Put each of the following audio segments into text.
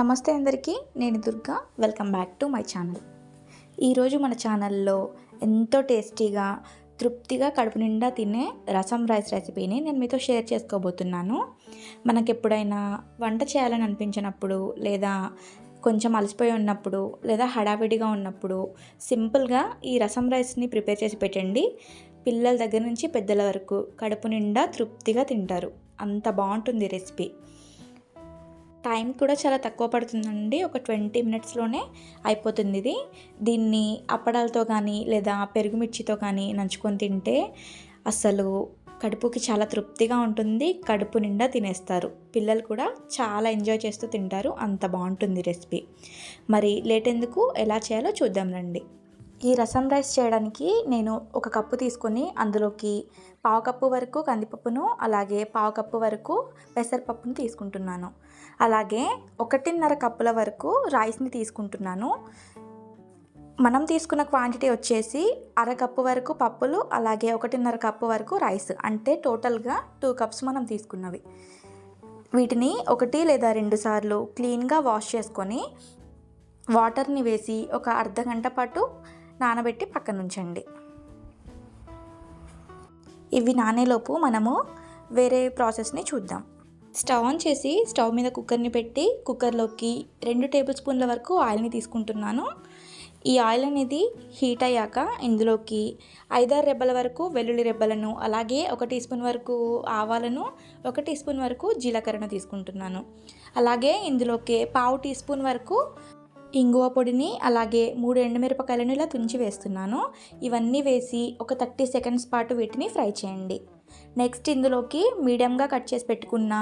నమస్తే అందరికీ నేను Durga. Welcome back to my channel ఈరోజు మన ఛానల్లో ఎంతో టేస్టీగా తృప్తిగా కడుపు నిండా తినే రసం రైస్ రెసిపీని నేను మీతో షేర్ చేసుకోబోతున్నాను. మనకు ఎప్పుడైనా వంట చేయాలని అనిపించినప్పుడు లేదా కొంచెం అలసిపోయి ఉన్నప్పుడు లేదా హడావిడిగా ఉన్నప్పుడు సింపుల్గా ఈ రసం రైస్ని ప్రిపేర్ చేసి పెట్టండి. పిల్లల దగ్గర నుంచి పెద్దల వరకు కడుపు నిండా తృప్తిగా తింటారు. అంత బాగుంటుంది రెసిపీ. టైం కూడా చాలా తక్కువ పడుతుందండి. ఒక ట్వంటీ మినిట్స్లోనే అయిపోతుంది ఇది. దీన్ని అప్పడాలతో కానీ లేదా పెరుగు మిర్చితో కానీ నంచుకొని తింటే అసలు కడుపుకి చాలా తృప్తిగా ఉంటుంది. కడుపు నిండా తినేస్తారు. పిల్లలు కూడా చాలా ఎంజాయ్ చేస్తూ తింటారు. అంత బాగుంటుంది రెసిపీ. మరి లేట్ ఎందుకు ఎలా చేయాలో చూద్దాం రండి. ఈ రసం రైస్ చేయడానికి నేను ఒక కప్పు తీసుకొని అందులోకి పావు కప్పు వరకు కందిపప్పును అలాగే పావు కప్పు వరకు పెసరపప్పును తీసుకుంటున్నాను. అలాగే ఒకటిన్నర కప్పుల వరకు రైస్ని తీసుకుంటున్నాను. మనం తీసుకున్న క్వాంటిటీ వచ్చేసి అరకప్పు వరకు పప్పులు అలాగే ఒకటిన్నర కప్పు వరకు రైస్ అంటే టోటల్గా టూ కప్స్ మనం తీసుకున్నవి. వీటిని ఒకటి లేదా రెండు సార్లు క్లీన్గా వాష్ చేసుకొని వాటర్ని వేసి ఒక అర్ధ గంట పాటు నానబెట్టి పక్కన ఉంచండి ఇవి నానేలోపు మనము వేరే ప్రాసెస్ని చూద్దాం. స్టవ్ ఆన్ చేసి స్టవ్ మీద కుక్కర్ని పెట్టి కుక్కర్లోకి రెండు టేబుల్ స్పూన్ల వరకు ఆయిల్ని తీసుకుంటున్నాను. ఈ ఆయిల్ అనేది హీట్ అయ్యాక ఇందులోకి ఐదారు రెబ్బల వరకు వెల్లుల్లి రెబ్బలను అలాగే ఒక టీ స్పూన్ వరకు ఆవాలను ఒక టీ స్పూన్ వరకు జీలకర్రను తీసుకుంటున్నాను. అలాగే ఇందులోకి పావు టీ స్పూన్ వరకు ఇంగువ పొడిని అలాగే మూడు ఎండుమిరపకాయలను ఇలా తుంచి వేస్తున్నాను. ఇవన్నీ వేసి ఒక థర్టీ సెకండ్స్ పాటు వీటిని ఫ్రై చేయండి. నెక్స్ట్ ఇందులోకి మీడియంగా కట్ చేసి పెట్టుకున్న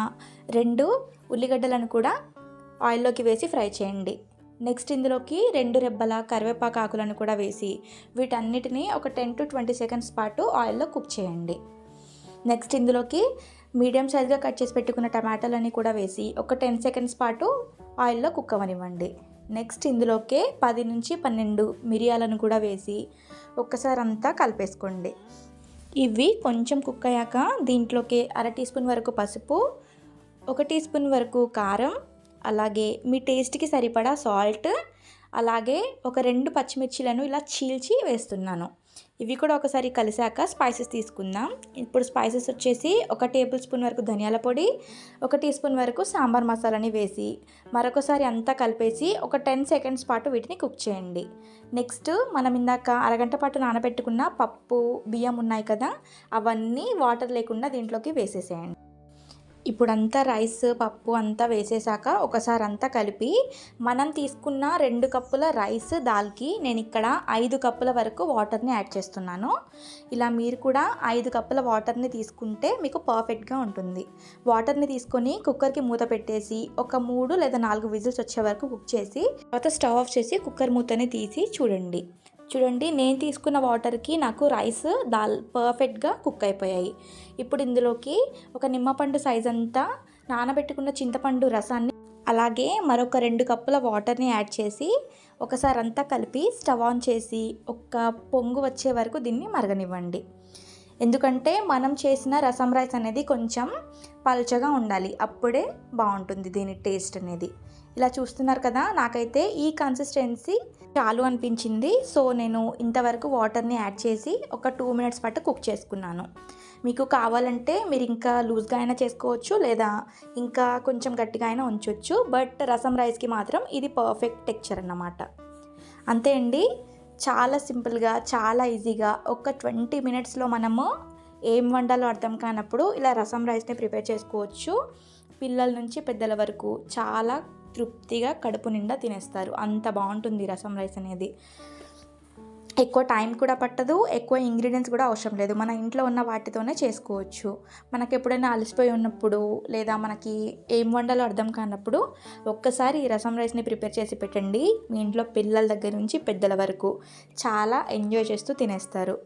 రెండు ఉల్లిగడ్డలను కూడా ఆయిల్లోకి వేసి ఫ్రై చేయండి. నెక్స్ట్ ఇందులోకి రెండు రెబ్బల కరివేపాకు ఆకులను కూడా వేసి వీటన్నిటిని ఒక టెన్ టు ట్వంటీ సెకండ్స్ పాటు ఆయిల్లో కుక్ చేయండి. నెక్స్ట్ ఇందులోకి మీడియం సైజ్గా కట్ చేసి పెట్టుకున్న టమాటాలని కూడా వేసి ఒక టెన్ సెకండ్స్ పాటు ఆయిల్లో కుక్ అవ్వనివ్వండి. నెక్స్ట్ ఇందులోకే పది నుంచి పన్నెండు మిరియాలను కూడా వేసి ఒక్కసారి అంతా కలిపేసుకోండి. ఇవి కొంచెం కుక్ అయ్యాక దీంట్లోకి అర టీ స్పూన్ వరకు పసుపు ఒక టీ స్పూన్ వరకు కారం అలాగే మీ టేస్ట్కి సరిపడా సాల్ట్ అలాగే ఒక రెండు పచ్చిమిర్చిలను ఇలా చీల్చి వేస్తున్నాను. ఇవి కూడా ఒకసారి కలిసాక స్పైసెస్ తీసుకుందాం. ఇప్పుడు స్పైసెస్ వచ్చేసి ఒక టేబుల్ స్పూన్ వరకు ధనియాల పొడి ఒక టీ స్పూన్ వరకు సాంబార్ మసాలాని వేసి మరొకసారి అంతా కలిపేసి ఒక టెన్ సెకండ్స్ పాటు వీటిని కుక్ చేయండి. నెక్స్ట్ మనం ఇందాక అరగంట పాటు నానబెట్టుకున్న పప్పు బియ్యం ఉన్నాయి కదా అవన్నీ వాటర్ లేకుండా దీంట్లోకి వేసేసేయండి. ఇప్పుడంతా రైస్ పప్పు అంతా వేసేసాక ఒకసారి అంతా కలిపి మనం తీసుకున్న రెండు కప్పుల రైస్ దాల్కి నేను ఇక్కడ ఐదు కప్పుల వరకు వాటర్ని యాడ్ చేస్తున్నాను. ఇలా మీరు కూడా ఐదు కప్పుల వాటర్ని తీసుకుంటే మీకు పర్ఫెక్ట్గా ఉంటుంది. వాటర్ని తీసుకొని కుక్కర్కి మూత పెట్టేసి ఒక మూడు లేదా నాలుగు విజిల్స్ వచ్చే వరకు కుక్ చేసి తర్వాత స్టవ్ ఆఫ్ చేసి కుక్కర్ మూతని తీసి చూడండి. చూడండి నేను తీసుకున్న వాటర్కి నాకు రైస్ దాల్ పర్ఫెక్ట్గా కుక్ అయిపోయాయి. ఇప్పుడు ఇందులోకి ఒక నిమ్మపండు సైజ్ అంతా నానబెట్టుకున్న చింతపండు రసాన్ని అలాగే మరొక రెండు కప్పుల వాటర్ని యాడ్ చేసి ఒకసారి అంతా కలిపి స్టవ్ ఆన్ చేసి ఒక పొంగు వచ్చే వరకు దీన్ని మరగనివ్వండి. ఎందుకంటే మనం చేసిన రసం రైస్ అనేది కొంచెం పల్చగా ఉండాలి. అప్పుడే బాగుంటుంది దీని టేస్ట్ అనేది. ఇలా చూస్తున్నారు కదా నాకైతే ఈ కన్సిస్టెన్సీ చాలు అనిపించింది. సో నేను ఇంతవరకు వాటర్ని యాడ్ చేసి ఒక టూ మినిట్స్ పాటు కుక్ చేసుకున్నాను. మీకు కావాలంటే మీరు ఇంకా లూజ్గా అయినా చేసుకోవచ్చు లేదా ఇంకా కొంచెం గట్టిగా అయినా ఉంచవచ్చు బట్ రసం రైస్కి మాత్రం ఇది పర్ఫెక్ట్ టెక్చర్ అన్నమాట. అంతే అండి. చాలా సింపుల్గా చాలా ఈజీగా ఒక ట్వంటీ మినిట్స్లో మనము ఏం వండాలో అర్థం కానప్పుడు ఇలా రసం రైస్ని ప్రిపేర్ చేసుకోవచ్చు. పిల్లల నుంచి పెద్దల వరకు చాలా తృప్తిగా కడుపు నిండా తినేస్తారు. అంత బాగుంటుంది రసం రైస్ అనేది. ఎక్కువ టైం కూడా పట్టదు ఎక్కువ ఇంగ్రీడియంట్స్ కూడా అవసరం లేదు. మన ఇంట్లో ఉన్న వాటితోనే చేసుకోవచ్చు. మనకి ఎప్పుడైనా అలసిపోయి ఉన్నప్పుడు లేదా మనకి ఏం వండాలో అర్థం కానప్పుడు ఒక్కసారి ఈ రసం రైస్ని ప్రిపేర్ చేసి పెట్టండి. మీ ఇంట్లో పిల్లల దగ్గర నుంచి పెద్దల వరకు చాలా ఎంజాయ్ చేస్తూ తినేస్తారు.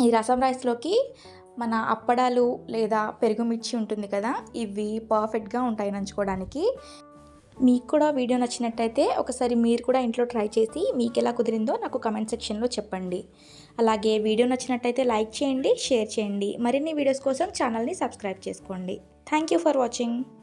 ఈ రసం రైస్లోకి మన అప్పడాలు లేదా పెరుగు మిర్చి ఉంటుంది కదా ఇవి పర్ఫెక్ట్గా ఉంటాయి నంచుకోవడానికి. మీకు కూడా వీడియో నచ్చినట్టయితే ఒకసారి మీరు కూడా ఇంట్లో ట్రై చేసి మీకు ఎలా కుదిరిందో నాకు కమెంట్ సెక్షన్లో చెప్పండి. అలాగే వీడియో నచ్చినట్టయితే లైక్ చేయండి షేర్ చేయండి. మరిన్ని వీడియోస్ కోసం ఛానల్ని సబ్స్క్రైబ్ చేసుకోండి. Thank you for watching